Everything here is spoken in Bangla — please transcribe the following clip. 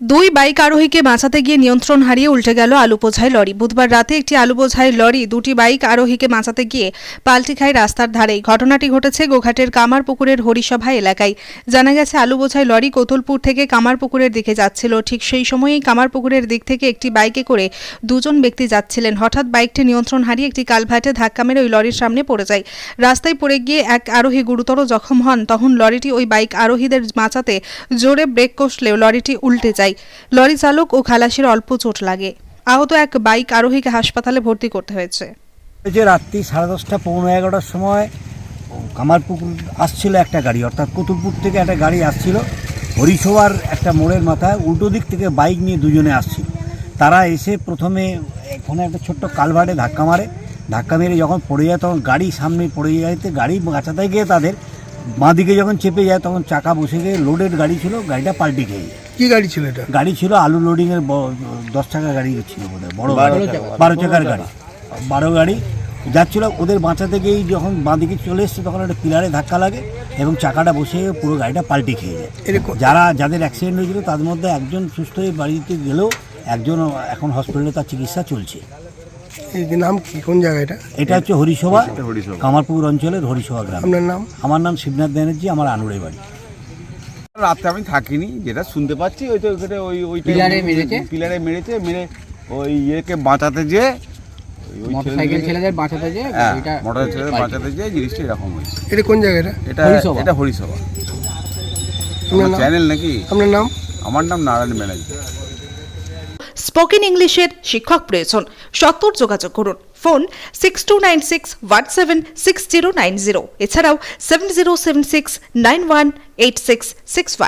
দুই বাইক আরোহীকে বাঁচাতে গিয়ে নিয়ন্ত্রণ হারিয়ে উল্টে গেল আলু বোঝাই লরি। বুধবার রাতে একটি আলু বোঝাই লরি দুটি বাইক আরোহীকে বাঁচাতে গিয়ে পাল্টি খায় রাস্তার ধারেই ঘটনাটি ঘটেছে গোঘাটের কামারপুকুরের হরিসভা এলাকায়। জানা গেছে আলু বোঝাই লরি কোতুলপুর থেকে কামারপুকুরের দিকে যাচ্ছিল। ঠিক সেই সময়েই কামারপুকুরের দিক থেকে একটি বাইকে করে দুজন ব্যক্তি যাচ্ছিলেন। হঠাৎ বাইকটি নিয়ন্ত্রণ হারিয়ে একটি কালভার্টে ধাক্কা মেরে ওই লরির সামনে পড়ে যায়। রাস্তায় পড়ে গিয়ে এক আরোহী গুরুতর জখম হন। তখন লরিটি ওই বাইক আরোহীদের বাঁচাতে জোরে ব্রেক কষলেও লরিটি উল্টে যায়। লরি চালক ও খালাসির অল্প চোট লাগে। আহত এক বাইক আরোহীকে হাসপাতালে ভর্তি করতে হয়েছে। যে রাত্রি সাড়ে দশটা, পৌনে এগারোটার সময় কামারপুকুর আসছিল একটা গাড়ি, অর্থাৎ কতুলপুর থেকে একটা গাড়ি আসছিল। হরিসভার একটা মোড়ের মাথায় উল্টো দিক থেকে বাইক নিয়ে দুজনে আসছিল। তারা এসে প্রথমে এখানে একটা ছোট্ট কালভার্টে ধাক্কা মারে। ধাক্কা মেরে যখন পড়ে যায়, তখন গাড়ি সামনে পড়ে যাইতে গাড়ি বাঁচাতে গিয়ে তাদের বাঁ দিকে যখন চেপে যায়, তখন চাকা বসে গিয়ে লোডেড গাড়ি ছিল, গাড়িটা পাল্টি খেয়ে যায়। কি গাড়ি ছিল এটা? গাড়ি ছিল আলু লোডিংয়ের ব- দশ টাকা গাড়ি ছিল বোধ হয় বড় বারো চাকার গাড়ি। বারো গাড়ি। যাচ্ছিল ওদের বাঁচাতে গিয়েই যখন বাঁদিকে চলে এসছে তখন একটা পিলারে ধাক্কা লাগে এবং চাকাটা বসে পুরো গাড়িটা পাল্টে খেয়ে যায়। যারা যাদের অ্যাক্সিডেন্ট হয়েছিল তাদের মধ্যে একজন সুস্থ হয়ে বাড়িতে গেলেও একজন এখন হসপিটালে তার চিকিৎসা চলছে। নাম কি? কোন জায়গা এটা? এটা হচ্ছে হরিসভা কামারপুর অঞ্চলের হরিসভা গ্রাম। আপনার নাম? আমার নাম শিবনাথ ব্যানার্জি আমার আনুড়ে বাড়ি। রাতে আমি থাকিনি যেটা শুনতে পাচ্ছি ওই তো ওইখানে ওই ওই পিলারে মেরেছে? পিলারে মেরেছে মেরে ওই ইয়েকে বাঁচাতে যে মোটরসাইকেল ছেলেদের বাঁচাতে যে হ্যাঁ। বাঁচাতে যে জিনিসটা এরকম হয়েছে। এটা কোন জায়গা এটা? এটা হরিসভা। চ্যানেল নাকি? আপনার নাম? আমার নাম নারায়ণ ব্যানার্জি। স্পোকেন ইংলিশের শিক্ষক প্রয়োজন। সত্তর যোগাযোগ করুন। Phone six two nine six one seven six zero nine zero এছাড়াও seven zero seven six nine one eight six six one